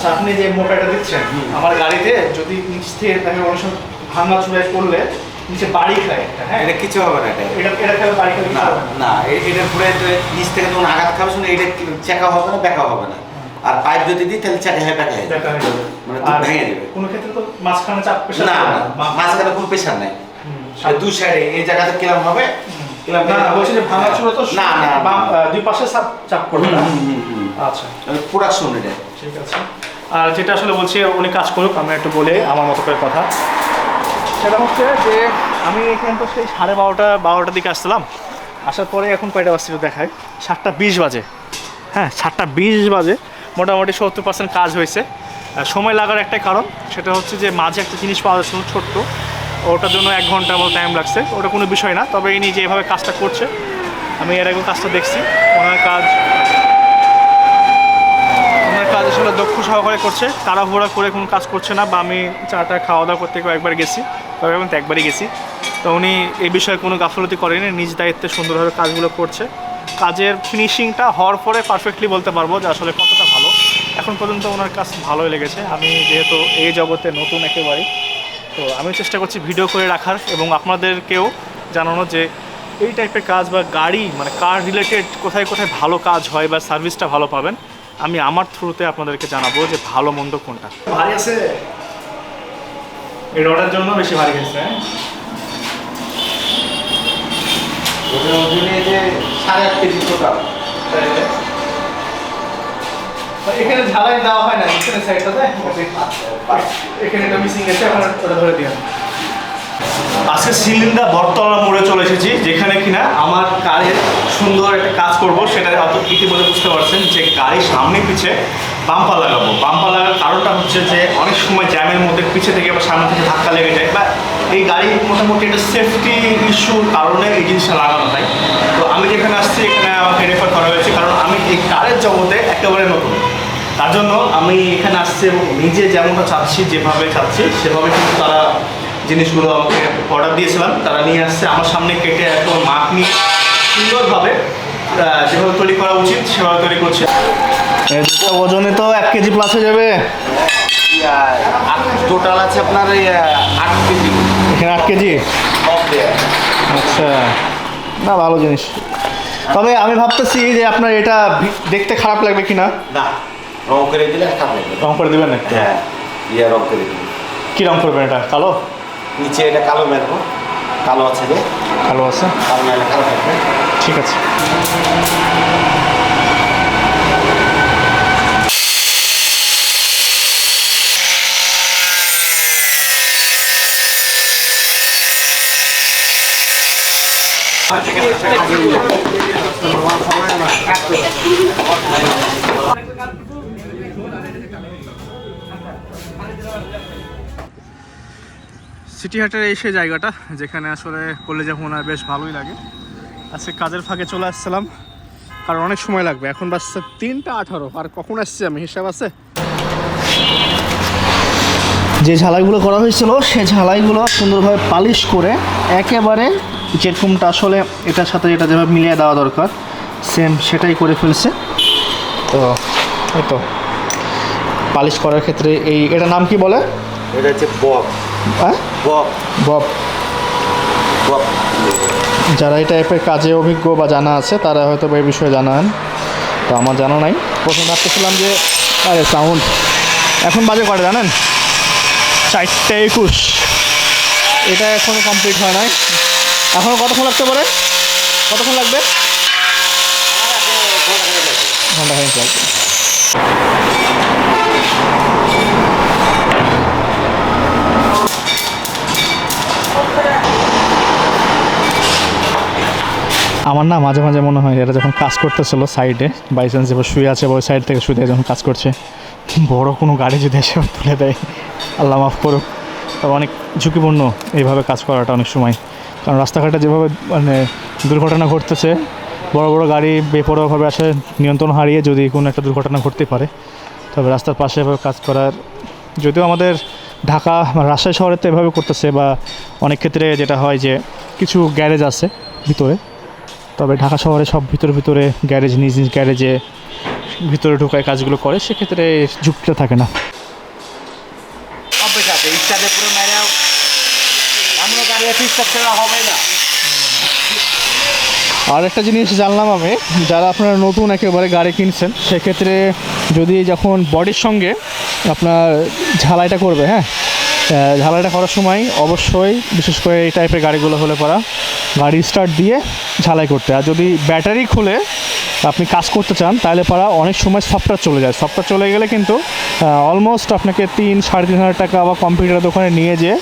আচ্ছা আপনি যে মোটাটা দিচ্ছেন আমার গাড়িতে যদি নিচ থেকে আমি অনেক সময় ভাঙা চুড়াই করলে নিচে বাড়ি খায় একটা হ্যাঁ? এটা কিছু হবে না এটা। এটা এটা খেলে বাড়ি খাবে না না। এ- এটার পুরো নিচ থেকে যখন আঘাত খাবে শুনে এটা চেকা হবে না ব্যাকা হবে না। আর পাইপ যদি দিই তাহলে চাকা হয়ে ব্যাকা হয়ে মানে ভেঙে যাবে। কোনো ক্ষেত্রে তো মাঝখানে চাপ পেশা না মাঝখানে কোনো প্রেশার নাই। দুই সাইডে এই জায়গাতে কিরম হবে দুই পাশে চাপ চাপ করবে না। আচ্ছা। প্রোডাকশন এটা ঠিক আছে। আর যেটা আসলে বলছি, উনি কাজ করুক আমি একটু বলে আমার মতো করে কথা। সেটা হচ্ছে যে, আমি এখানে তো সেই সাড়ে বারোটা, বারোটার দিকে আসছিলাম। আসার পরে এখন কয়টা বাজছিল দেখায় সাতটা বিশ বাজে। হ্যাঁ সাতটা বিশ বাজে। মোটামুটি সত্তর পার্সেন্ট কাজ হয়েছে। সময় লাগার একটাই কারণ, সেটা হচ্ছে যে মাঝে একটা জিনিস পাওয়া যাচ্ছিল ছোট্ট। ওটার জন্য এক ঘণ্টা মতো টাইম লাগছে। ওটা কোনো বিষয় না, তবে ইনি যেভাবে কাজটা করছে, আমি এর আগেও কাজটা দেখছি। ওনার কাজ আসলে দক্ষ সহকারে করছে। তাড়াহুড়া করে কোনো কাজ করছে না, বা আমি চাটা খাওয়া দাওয়া করতে একবার গেছি। তবে আমি তো একবারই গেছি। তো উনি এই বিষয়ে কোনো গাফলতি করেনি, নিজ দায়িত্বে সুন্দরভাবে কাজগুলো করছে। কাজের ফিনিশিংটা হওয়ার পরে পারফেক্টলি বলতে পারব যে আসলে কতটা ভালো। এখন পর্যন্ত ওনার কাজ ভালোই লেগেছে। আমি যেহেতু এই জগতে নতুন একেবারেই, তো আমি চেষ্টা করছি ভিডিও করে রাখার এবং আপনাদেরকেও জানানো যে এই টাইপের কাজ বা গাড়ি মানে কার রিলেটেড কোথায় কোথায় ভালো কাজ হয় বা সার্ভিসটা ভালো পাবেন আমি আমার থ্রুতে আপনাদেরকে জানাব যে ভালো মন্দ কোনটা। ভারী আছে? এই রডের জন্য বেশি ভারী গেছে হ্যাঁ? এখানে ঝালাই দেওয়া হয় না এখানে সাইডটাতে এখানে একটা মিসিং ওটা ধরে দিয়ে আজকে সিলিন্ডার বটতলা মোড়ে চলে এসেছি, যেখানে কিনা আমার কারের সুন্দর একটা কাজ করব, সেটা ইতিমধ্যে বুঝতে পারছেন যে গাড়ির সামনে পিছে বাম্পার লাগাবো। বাম্পার লাগার কারণটা হচ্ছে যে অনেক সময় জ্যামের মধ্যে পিছে থেকে বা সামনে থেকে ধাক্কা লেগে যায়, বা এই গাড়ি মোটামুটি একটা সেফটি ইস্যুর কারণে এই জিনিসটা লাগানো হয়। তো আমি যেখানে আসছি, এখানে আমাকে রেফার করা হয়েছে, কারণ আমি এই কারের জগতে একেবারে নতুন। তার জন্য আমি এখানে আসছি এবং নিজে যেমনটা চাচ্ছি, যেভাবে চাচ্ছি, সেভাবে কিন্তু তারা জিনিসগুলো আমাকে অর্ডার দিয়েছিলাম তারা নিয়ে আসছে। আমার সামনে কেটে একদম মাপ নিয়ে সুন্দরভাবে যেভাবে তৈরি করা উচিত সেভাবে তৈরি করছে। ওজনে তো এক কেজি প্লাস হয়ে যাবে। টোটাল আছে আপনার এই আট কেজি। এখানে আট কেজি? আচ্ছা। না ভালো জিনিস। তবে আমি ভাবতেছি যে আপনার এটা দেখতে খারাপ লাগবে কি না রং করে দিলে খারাপ লাগবে। রং করে দেবেন? একটু হ্যাঁ ইয়া রং করে দিলে। কী রং করবেন এটা কালো? নিচে এটা কালো মেলবো কালো আছে যে। কালো আছে? কালো মেলে কালো থাকবে ঠিক আছে। সিটি হাটের এই সেই জায়গাটা যেখানে আসলে কলেজে মনে বেশ ভালোই লাগে। আজকে কাজের ফাঁকে চলে আসছিলাম কারণ অনেক সময় লাগবে। এখন বাসছে তিনটা আঠারো আর কখন আসছি আমি হিসাব আছে? যে ঝালাইগুলো করা হয়েছিল সেই ঝালাইগুলো সুন্দরভাবে পালিশ করে একেবারে যেরকমটা আসলে এটার সাথে যেটা যেভাবে মিলিয়ে দেওয়া দরকার সেম সেটাই করে ফেলছে। তো এই তো। পালিশ করার ক্ষেত্রে এই এটা নাম কি বলে? এটা হচ্ছে বক। হ্যাঁ? বব। যারা এই টাইপের কাজে অভিজ্ঞ বা জানা আছে তারা হয়তো এই বিষয়ে জানান। তো আমার জানা নাই। প্রথম ভাবতেছিলাম যে আরে সাউন্ড এখন বাজে করে জানেন? চারটে একুশ। এটা এখনও কমপ্লিট হয় নাই। এখনও কতক্ষণ লাগতে পারে? কতক্ষণ লাগবে? ঘণ্টা খানিক লাগবে। আমার না মাঝে মাঝে মনে হয় এরা যখন কাজ করতেছিল সাইডে বাই চান্স এবার শুয়ে আছে ওই সাইড থেকে শুয়ে যখন কাজ করছে, বড় কোনো গাড়ি যদি এসে তুলে দেয়, আল্লাহ মাফ করুক। তবে অনেক ঝুঁকিপূর্ণ এইভাবে কাজ করাটা অনেক সময়। কারণ রাস্তাঘাটে যেভাবে মানে দুর্ঘটনা ঘটতেছে, বড় বড় গাড়ি বেপরোয়াভাবে আসে, নিয়ন্ত্রণ হারিয়ে যদি কোনো একটা দুর্ঘটনা ঘটতে পারে। তবে রাস্তার পাশে এভাবে কাজ করার, যদিও আমাদের ঢাকা রাজশাহী শহরে তো এভাবে করতেছে, বা অনেক ক্ষেত্রে যেটা হয় যে কিছু গ্যারেজ আছে ভিতরে তবে ঢাকা শহরে সব ভিতরে ভিতরে গ্যারেজ নিজ নিজ গ্যারেজে ভিতরে ঢোকায় কাজগুলো করে সেক্ষেত্রে যুক্তিটা থাকে না। হবে না। আর একটা জিনিস জানলাম আমি যারা আপনারা নতুন একেবারে গাড়ি কিনছেন সেক্ষেত্রে যদি যখন বডির সঙ্গে আপনার ঝালাইটা করবে হ্যাঁ ঝালাইটা করার সময় অবশ্যই বিশেষ করে এই টাইপের গাড়িগুলো হলে পরা গাড়ি স্টার্ট দিয়ে ঝালাই করতে। আর যদি ব্যাটারি খুলে আপনি কাজ করতে চান, তাহলে পারা অনেক সময় সফটওয়্যার চলে যায়। সফটওয়্যার চলে গেলে কিন্তু অলমোস্ট আপনাকে তিন, সাড়ে তিন হাজার টাকা বা কম্পিউটার দোকানে নিয়ে যেয়ে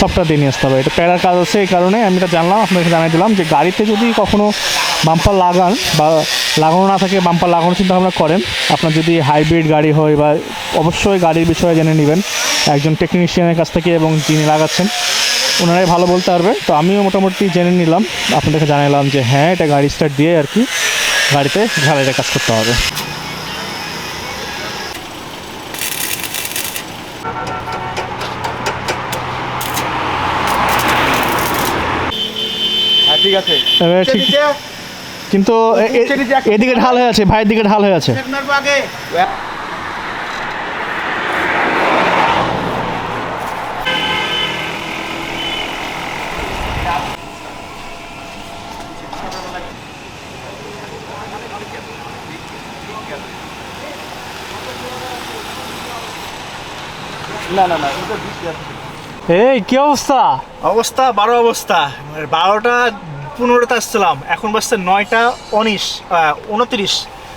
সফটওয়্যার দিয়ে নিয়ে আসতে হবে। এটা প্যারার কাজ আছে এই কারণে, আমি এটা জানলাম আপনাকে জানাই দিলাম যে গাড়িতে যদি কখনো বাম্পার লাগান বা লাগানো না থাকে বাম্পার লাগানোর চিন্তা ভাবনা করেন। আপনার যদি হাইব্রিড গাড়ি হয় বা অবশ্যই গাড়ির বিষয়ে জেনে নেবেন। একজন টেকনিশিয়ানের কাছ থেকে এবং যিনি লাগাচ্ছেন ওনারাই ভালো বলতে পারবে। তো আমিও মোটামুটি জেনে নিলাম আপনাদেরকে জানালাম যে হ্যাঁ এটা গাড়ি স্টার্ট দিয়ে আর কি গাড়িতে ঝালাইটা কাজ করতে হবে। হ্যাঁ ঠিক আছে। ঠিক কিন্তু এদিকে ঢাল হয়ে আছে ভাইয়ের দিকে ঢাল হয়ে আছে। না না না এই কি অবস্থা? অবস্থা বারো অবস্থা। বারোটা পনেরোতে আসছিলাম, এখন বাজছে নয়টা উনিশ উনত্রিশ।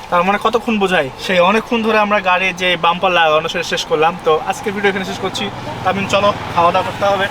তার মানে কতক্ষণ বোঝায়? সেই অনেকক্ষণ ধরে আমরা গাড়ি যে বাম্পার লাগানো শেষ করলাম। তো আজকের ভিডিও এখানে শেষ করছি। তামিন চলো খাওয়া দাওয়া করতে হবে।